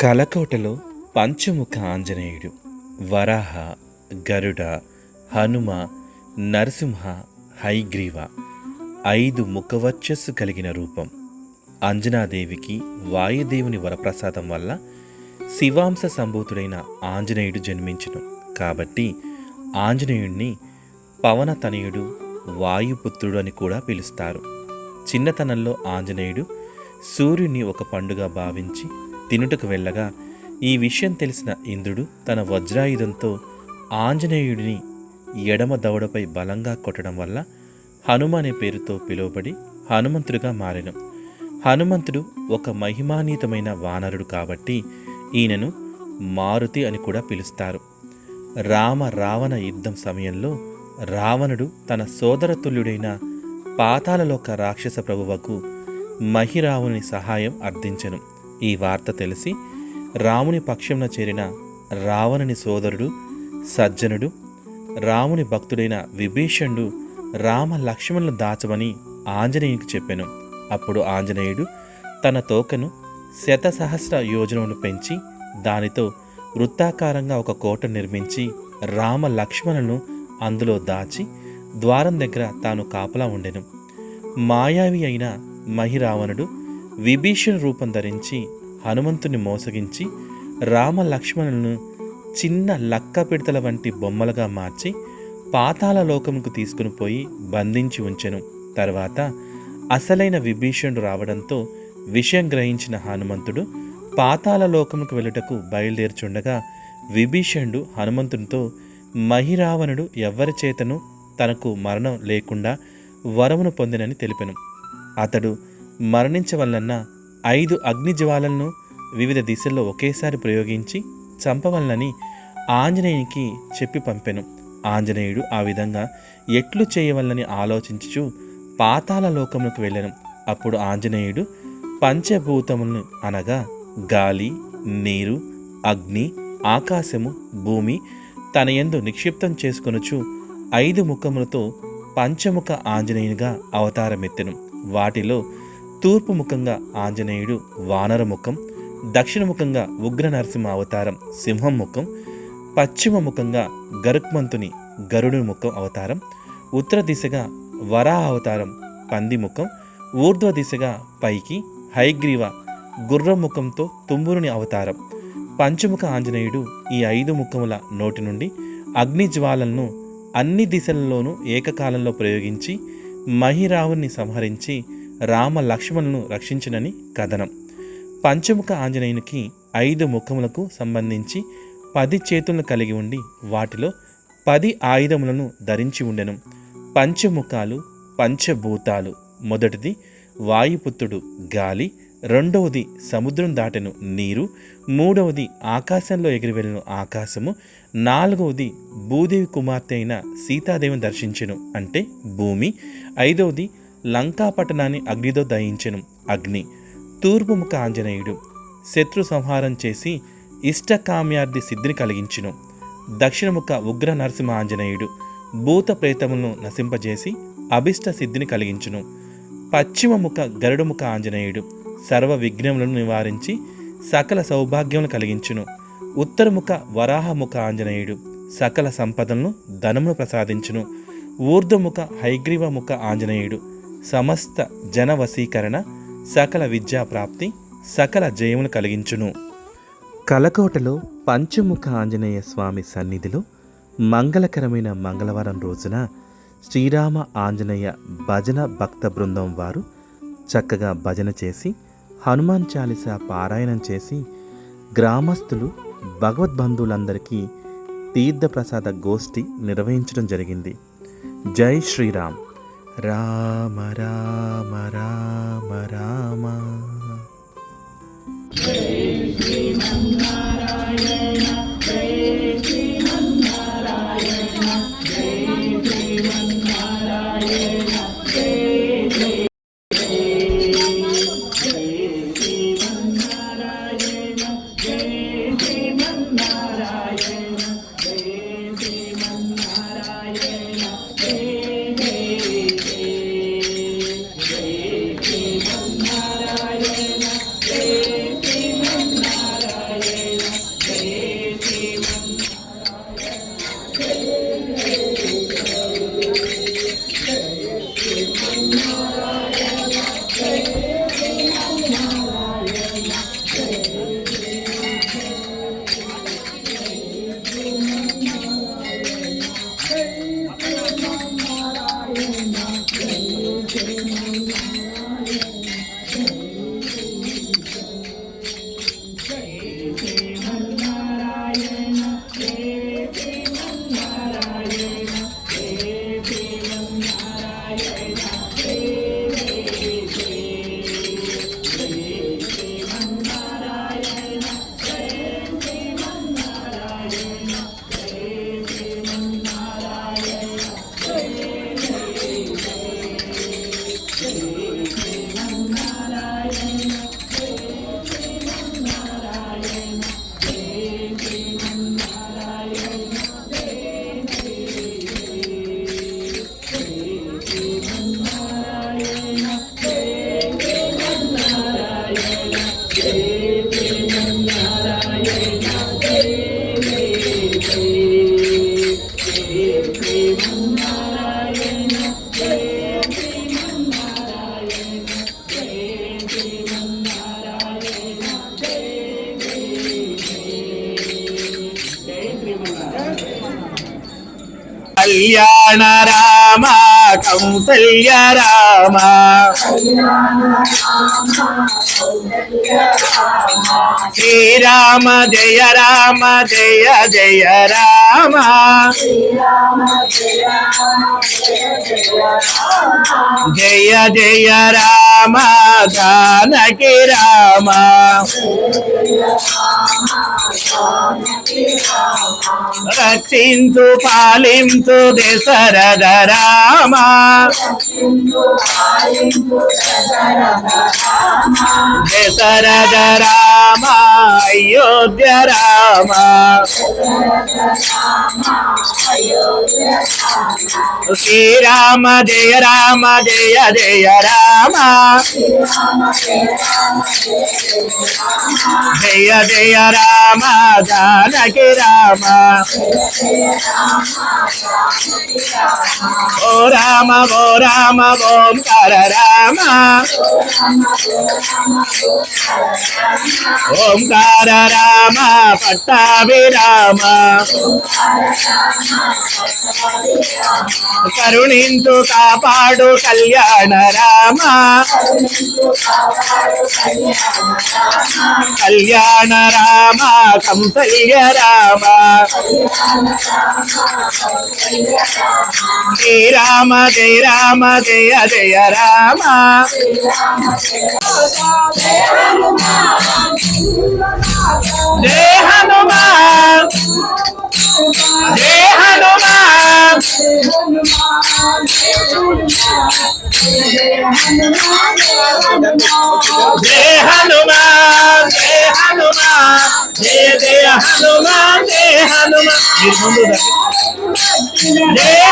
కలకోటలో పంచముఖ ఆంజనేయుడు వరాహ గరుడ హనుమ నరసింహ హైగ్రీవ ఐదు ముఖవర్చస్సు కలిగిన రూపం. అంజనాదేవికి వాయుదేవుని వరప్రసాదం వల్ల శివాంశ సంభూతుడైన ఆంజనేయుడు జన్మించును. కాబట్టి ఆంజనేయుణ్ణి పవనతనయుడు వాయుపుత్రుడు అని కూడా పిలుస్తారు. చిన్నతనంలో ఆంజనేయుడు సూర్యుని ఒక పండుగ భావించి తినుటకు వెళ్ళగా ఈ విషయం తెలిసిన ఇంద్రుడు తన వజ్రాయుధంతో ఆంజనేయుడిని ఎడమ దవడపై బలంగా కొట్టడం వల్ల హనుమ అనే పేరుతో పిలువబడి హనుమంతుడిగా మారెను. హనుమంతుడు ఒక మహిమానీతమైన వానరుడు కాబట్టి ఈయనను మారుతి అని కూడా పిలుస్తారు. రామ రావణ యుద్ధం సమయంలో రావణుడు తన సోదరతుల్యుడైన పాతాలలోక రాక్షస ప్రభువకు మహిరావుని సహాయం అర్థించెను. ఈ వార్త తెలిసి రాముని పక్షంలో చేరిన రావణుని సోదరుడు సజ్జనుడు రాముని భక్తుడైన విభీషణుడు రామ లక్ష్మణులను దాచమని ఆంజనేయునికి చెప్పాను. అప్పుడు ఆంజనేయుడు తన తోకను శతసహస్ర యోజనమును పెంచి దానితో వృత్తాకారంగా ఒక కోట నిర్మించి రామ లక్ష్మణులను అందులో దాచి ద్వారం దగ్గర తాను కాపలా ఉండెను. మాయావి అయిన మహిరావణుడు విభీషణ రూపం ధరించి హనుమంతుని మోసగించి రామ లక్ష్మణులను చిన్న లక్క పిడతల వంటి బొమ్మలుగా మార్చి పాతాల లోకముకు తీసుకుని పోయి బంధించి ఉంచెను. తర్వాత అసలైన విభీషణుడు రావడంతో విషయం గ్రహించిన హనుమంతుడు పాతాల లోకముకు వెళ్ళుటకు బయలుదేరుచుండగా విభీషణుడు హనుమంతునితో మహిరావణుడు ఎవ్వరి చేతను తనకు మరణం లేకుండా వరమును పొందినని తెలిపెను. అతడు మరణించవల్లన్న ఐదు అగ్నిజ్వాలలను వివిధ దిశల్లో ఒకేసారి ప్రయోగించి చంపవలనని ఆంజనేయునికి చెప్పి పంపెను. ఆంజనేయుడు ఆ విధంగా ఎట్లు చేయవలనని ఆలోచించుచు పాతాల లోకములకు వెళ్ళను. అప్పుడు ఆంజనేయుడు పంచభూతములను అనగా గాలి నీరు అగ్ని ఆకాశము భూమి తన ఎందు నిక్షిప్తం చేసుకొనుచు ఐదు ముఖములతో పంచముఖ ఆంజనేయునిగా అవతారమెత్తెను. వాటిలో తూర్పు ముఖంగా ఆంజనేయుడు వానర ముఖం దక్షిణ ముఖంగా ఉగ్ర నరసింహ అవతారం సింహం ముఖం పశ్చిమ ముఖంగా గరుక్మంతుని గరుడు ముఖం అవతారం ఉత్తర దిశగా వరాహ అవతారం పంది ముఖం ఊర్ధ్వ దిశగా పైకి హైగ్రీవ గుర్రం ముఖంతో తుమ్మురుని అవతారం. పంచముఖ ఆంజనేయుడు ఈ ఐదు ముఖముల నోటి నుండి అగ్ని జ్వాలలను అన్ని దిశలలోనూ ఏకకాలంలో ప్రయోగించి మహిరావుని సంహరించి రామ లక్ష్మణులను రక్షించినని కథనం. పంచముఖ ఆంజనేయునికి ఐదు ముఖములకు సంబంధించి పది చేతులను కలిగి ఉండి వాటిలో పది ఆయుధములను ధరించి ఉండెను. పంచముఖాలు పంచభూతాలు. మొదటిది వాయుపుత్రుడు గాలి రెండవది సముద్రం దాటెను నీరు మూడవది ఆకాశంలో ఎగిరివెళ్ళను ఆకాశము నాలుగవది భూదేవి కుమార్తె అయిన సీతాదేవిని దర్శించెను అంటే భూమి ఐదవది లంకా పట్టణాన్ని అగ్నితో దహించెను. అగ్ని తూర్పుముఖ ఆంజనేయుడు. శత్రు సంహారం చేసి ఇష్టకామ్యార్థి సిద్ధిని కలిగించును. దక్షిణముఖ ఉగ్ర నరసింహ ఆంజనేయుడు భూత ప్రేతములను నశింపజేసి అభిష్ట సిద్ధిని కలిగించును. పశ్చిమముఖ గరుడుముఖ ఆంజనేయుడు సర్వ విఘ్నములను నివారించి సకల సౌభాగ్యములు కలిగించును. ఉత్తరముఖ వరాహముఖ ఆంజనేయుడు సకల సంపదలను ధనమును ప్రసాదించును. ఊర్ధ్వముఖ హైగ్రీవముఖ ఆంజనేయుడు సమస్త జనవశీకరణ సకల విద్యా ప్రాప్తి సకల జయమును కలిగించును. కలకోటలో పంచముఖ ఆంజనేయ స్వామి సన్నిధిలో మంగళకరమైన మంగళవారం రోజున శ్రీరామ ఆంజనేయ భజన భక్త బృందం వారు చక్కగా భజన చేసి హనుమాన్ చాలీస పారాయణం చేసి గ్రామస్తులు భగవద్బంధువులందరికీ తీర్థప్రసాద గోష్ఠి నిర్వహించడం జరిగింది. జై శ్రీరామ్. రామ రామ రామ రామ జయ కౌసల్య రామ శ్రీరామ జయ రామ జయ జయ రామ. జయ జయ రామ జానకి రామ. రక్షించు పాలించు దశరథ రామ. దశరథ రామ అయోధ్య రామ శ్రీరామ జయ రామ జయ జయ రామ జయ జయ రామ జానకి రామ ఓ రామ ఓ రామ ఓ రామ ఓంకార రామ పట్టాభి రామ. కరుణింతు కాపాడు కళ్యాణ రామ. కళ్యాణ రామ కంసల్య రామ. శ్రీరామ జయ రామ జయ జయ రామ జయ హనుమాన్ జయ హనుమాన్ జయ హనుమాన్ జయ హనుమాన్ జయ జయ హనుమాన్ జయ హనుమాన్ మీరు ముందు రండి. జయ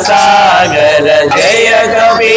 గుణ సాగర జయ కవి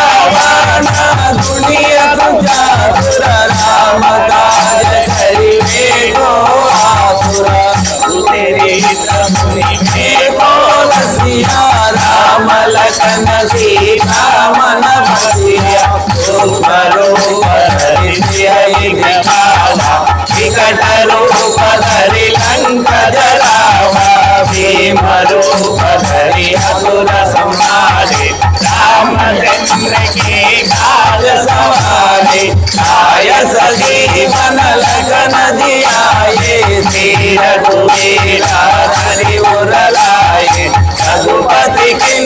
लखन सीता मन भसिया स्वरूप हरि विकाला विकट रूप धरि लंक जरावा भीम रूप धरि असुर संहारे रामचंद्र के काज सवारे आय सजीवन लगन दियाये धीर कुबेरा धरि उरलाए रघुपति की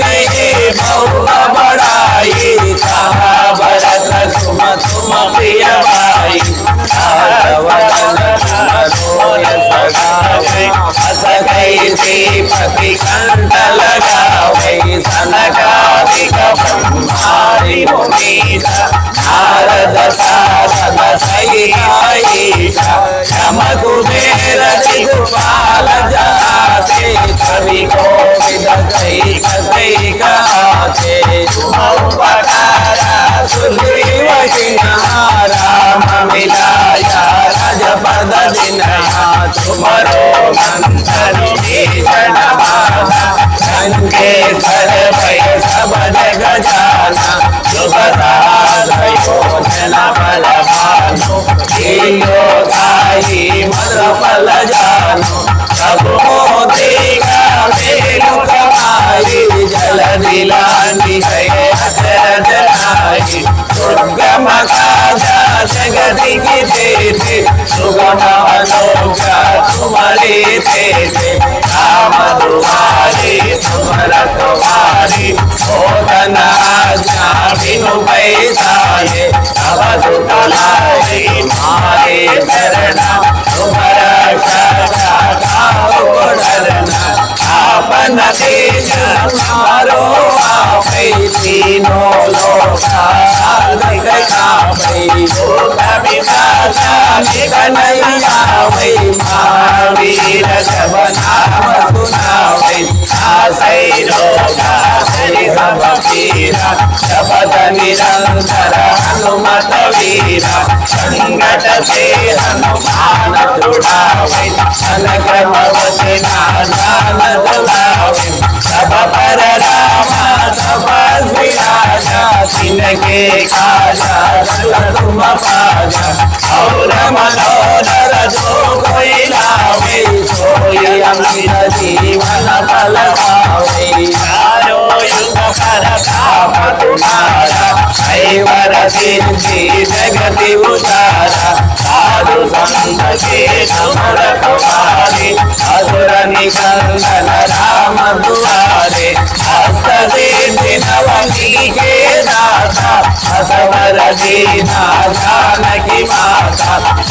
बड़ाई कहा भरत सुम तुम प्रिय भाई पति कंठ लगावे सनकादिक ब्रह्मादि मुनीश नारद सारद सैयाईश विनया तुमरो मंगली जनबाधा संगे धर गजाना युगदारयो जन बल यो गाई मद फल जानो सब का जल दिलानी తేజే సుగమ అనోక తుమరే తేజే రామ దువారి తుమర తుమారి ఓదన ఆజ్ఞా విను పైసాయే తవ సుతలాయి మారే చరణ తుమర अपन देश मारो आपै तीनों लोग साल गया भई శపథ నిరంతర హనుమత వీర సంగట శ్రీ హనుమాన దృఢావై అనగ్రమవతి నాదాన పాద సౌర మనోహర జోగోయినావే సోయమిత జీవన ఫల కావే ఆరోయుగ పర కాపతునా శైవరసించి జగతి ఉదార సాధు సంతతి సమర కుమారి అధుర నికందన రామ దువారి అర్థదేవి నవనీకే దాత సతవర దీనా జానకి మాత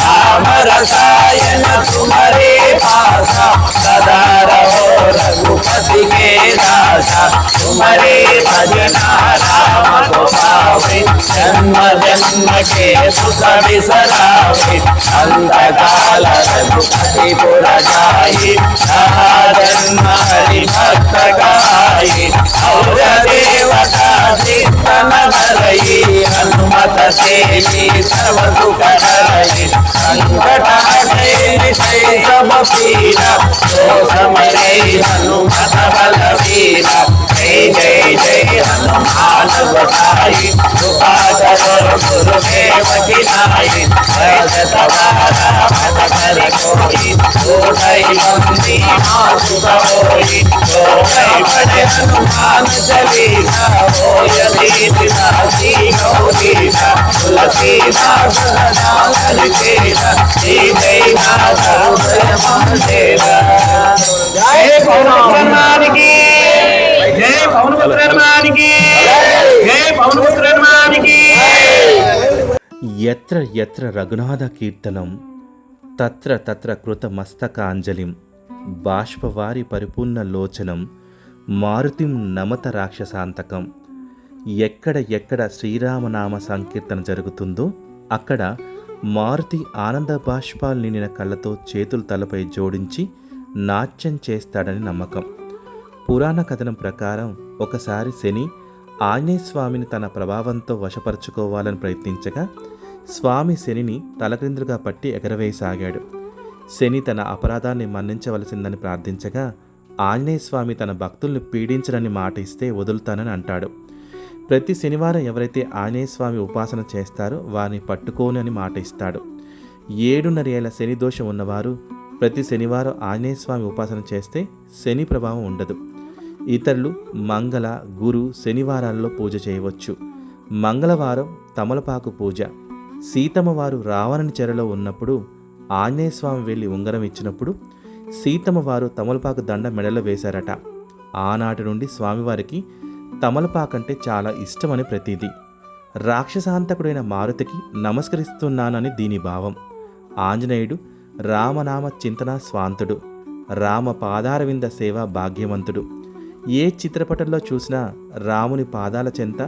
రామ రసాయన తుమరే పాస సదా రఘుపతి కే దాస తుమరే భజన రామ के दाता असवर दीना जानकी माता राम रसायन तुम्हारे पासा सदा रहो रघुपति के दासा तुम्हारे भजना राम को पावे जन्म जन्म के सुख बिसरावे अंत काल रघुपति पुर जाई सहा जन्म हरि भक्त गाई और देवता सिद्ध नरई हनुमत से सर्व सुख करई संकट हटे निशय सब पीरा तो समरे हनुमत बल वीरा जय जय जय हनुमान गोसाई कृपा करो गुरुदेव की नाई वैद सवारा मत कर कोई तो कई बंदी माँ सुख होई तो कई बड़े हनुमान चलीसा हो यदि पिताजी गौरीसा तुलसी दास नागल केला जय जय माता महादेवा जय पौन की जय पौन की जय पौन की ఎత్ర ఎత్ర రఘునాథ కీర్తనం తత్ర తత్ర కృత మస్తకాంజలిం బాష్పవారి పరిపూర్ణ లోచనం మారుతిం నమత రాక్షసాంతకం. ఎక్కడ ఎక్కడ శ్రీరామనామ సంకీర్తన జరుగుతుందో అక్కడ మారుతి ఆనంద బాష్పాలు నిండిన కళ్ళతో చేతులు తలపై జోడించి నాట్యం చేస్తాడని నమ్మకం. పురాణ కథనం ప్రకారం ఒకసారి శని ఆంజనేయస్వామిని తన ప్రభావంతో వశపరుచుకోవాలని ప్రయత్నించగా స్వామి శనిని తలకిందులుగా పట్టి ఎగరవేయసాగాడు. శని తన అపరాధాన్ని మన్నించవలసిందని ప్రార్థించగా ఆంజనేయస్వామి తన భక్తుల్ని పీడించడని మాట ఇస్తే వదులుతానని అంటాడు. ప్రతి శనివారం ఎవరైతే ఆంజనేయస్వామి ఉపాసన చేస్తారో వారిని పట్టుకోనని అని మాట ఇస్తాడు ఏడున్నర ఏళ్ళ శని దోషం ఉన్నవారు ప్రతి శనివారం ఆంజనేయస్వామి ఉపాసన చేస్తే శని ప్రభావం ఉండదు. ఇతరులు మంగళ గురు శనివారాల్లో పూజ చేయవచ్చు. మంగళవారం తమలపాకు పూజ. సీతమ్మ వారు రావణుని చెరలో ఉన్నప్పుడు ఆంజనేయ స్వామి వెళ్ళి ఉంగరం ఇచ్చినప్పుడు సీతమ్మ వారు తమలపాకు దండ మెడలో వేశారట. ఆనాటి నుండి స్వామివారికి తమలపాకంటే చాలా ఇష్టమని ప్రతీది రాక్షసాంతకుడైన మారుతికి నమస్కరిస్తున్నానని దీని భావం. ఆంజనేయుడు రామనామ చింతన స్వాంతుడు. రామ పాదారవింద సేవ భాగ్యవంతుడు. ఏ చిత్రపటంలో చూసినా రాముని పాదాల చెంత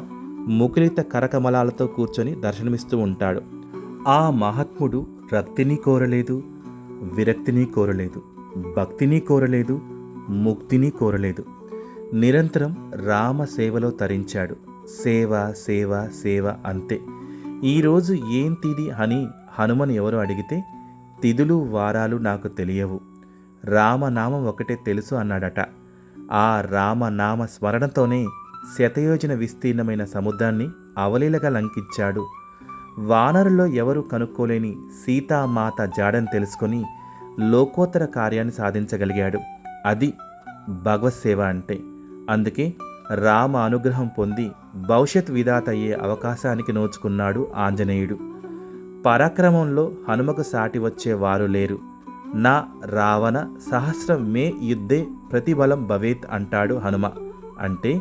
ముకులిత కరకమలాలతో కూర్చొని దర్శనమిస్తూ ఉంటాడు. ఆ మహాత్ముడు రక్తిని కోరలేదు విరక్తిని కోరలేదు భక్తిని కోరలేదు ముక్తిని కోరలేదు. నిరంతరం రామ సేవలో తరించాడు. సేవ సేవ సేవ అంతే. ఈరోజు ఏం తిది అని హనుమన్ ఎవరు అడిగితే తిథులు వారాలు నాకు తెలియవు. రామనామం ఒకటే తెలుసు అన్నాడట. ఆ రామనామ స్మరణతోనే శతయోజన విస్తీర్ణమైన సముద్రాన్ని అవలీలగా లంకించాడు. వానరుల్లో ఎవరు కనుక్కోలేని సీతామాత జాడని తెలుసుకొని లోకోత్తర కార్యాన్ని సాధించగలిగాడు. అది భగవత్ సేవ అంటే. అందుకే రామ అనుగ్రహం పొంది భవిష్యత్ విధాత అయ్యే అవకాశానికి నోచుకున్నాడు ఆంజనేయుడు. పరాక్రమంలో హనుమకు సాటి వచ్చే వారు లేరు. నా రావణ సహస్రం మే యుద్ధే ప్రతిబలం భవేత్ అంటాడు హనుమ. అంటే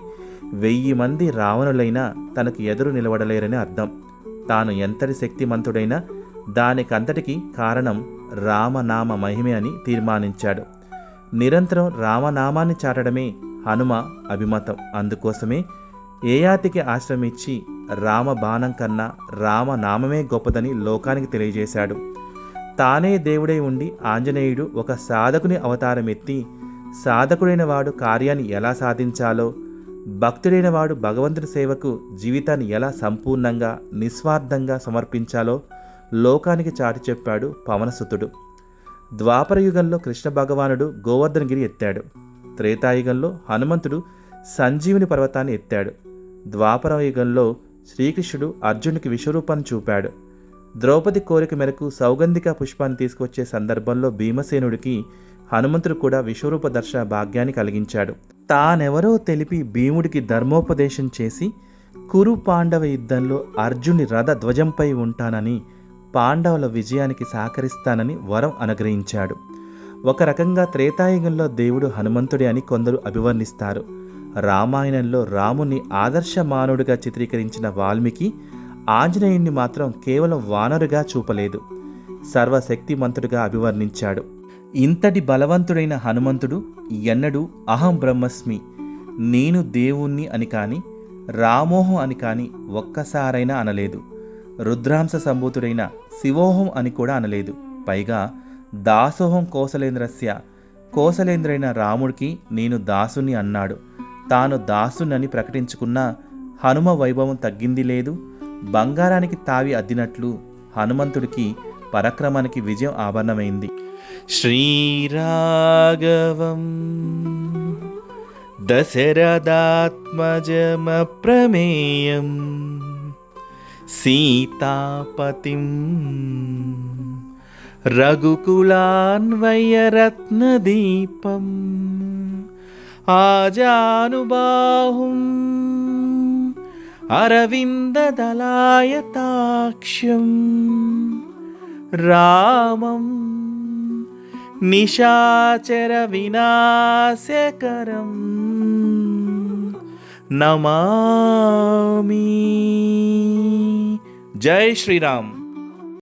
వెయ్యి మంది రావణులైనా తనకు ఎదురు నిలబడలేరని అర్థం. తాను ఎంతటి శక్తిమంతుడైనా దానికంతటికి కారణం రామనామ మహిమే అని తీర్మానించాడు. నిరంతరం రామనామాన్ని చాటడమే హనుమ అభిమతం. అందుకోసమే ఏయాతికి ఆశ్రమించి రామ బాణం కన్నా రామనామమే గొప్పదని లోకానికి తెలియజేశాడు. తానే దేవుడై ఉండి ఆంజనేయుడు ఒక సాధకుని అవతారం ఎత్తి సాధకుడైన వాడు కార్యాన్ని ఎలా సాధించాలో భక్తుడైన వాడు భగవంతుడి సేవకు జీవితాన్ని ఎలా సంపూర్ణంగా నిస్వార్థంగా సమర్పించాలో లోకానికి చాటి చెప్పాడు పవనసుతుడు. ద్వాపర యుగంలో కృష్ణ భగవానుడు గోవర్ధనగిరి ఎత్తాడు. త్రేతాయుగంలో హనుమంతుడు సంజీవుని పర్వతాన్ని ఎత్తాడు. ద్వాపరయుగంలో శ్రీకృష్ణుడు అర్జునుడికి విశ్వరూపాన్ని చూపాడు. ద్రౌపది కోరిక మేరకు సౌగంధిక పుష్పాన్ని తీసుకొచ్చే సందర్భంలో భీమసేనుడికి హనుమంతుడు కూడా విశ్వరూప దర్శన భాగ్యాన్ని కలిగించాడు. తానెవరో తెలిపి భీముడికి ధర్మోపదేశం చేసి కురు పాండవ యుద్ధంలో అర్జుని రథ ధ్వజంపై ఉంటానని పాండవుల విజయానికి సహకరిస్తానని వరం అనుగ్రహించాడు. ఒక రకంగా త్రేతాయుగంలో దేవుడు హనుమంతుడి అని కొందరు అభివర్ణిస్తారు. రామాయణంలో రాముని ఆదర్శ మానవుడిగా చిత్రీకరించిన వాల్మీకి ఆంజనేయుణ్ణి మాత్రం కేవలం వానరుగా చూపలేదు. సర్వశక్తిమంతుడుగా అభివర్ణించాడు. ఇంతటి బలవంతుడైన హనుమంతుడు ఎన్నడూ అహం బ్రహ్మస్మి. నేను దేవుణ్ణి అని కాని రామోహం అని కాని ఒక్కసారైనా అనలేదు. రుద్రాంశ సంభూతుడైన శివోహం అని కూడా అనలేదు. పైగా దాసోహం కోసలేంద్రస్య కోసలేంద్రైన రాముడికి నేను దాసుని అన్నాడు. తాను దాసునని ప్రకటించుకున్న హనుమ వైభవం తగ్గింది లేదు. బంగారానికి తావి అద్దినట్లు హనుమంతుడికి పరక్రమానికి విజయం ఆభరణమైంది. శ్రీరాఘవం దశరథాత్మజమప్రమేయం సీతాపతిం రఘుకులాన్వయరత్నదీపం ఆజానుబాహుం అరవిందదలాయతాక్ష్యం రామం నిశాచర వినాశకరం నమామి. జై శ్రీరామ్.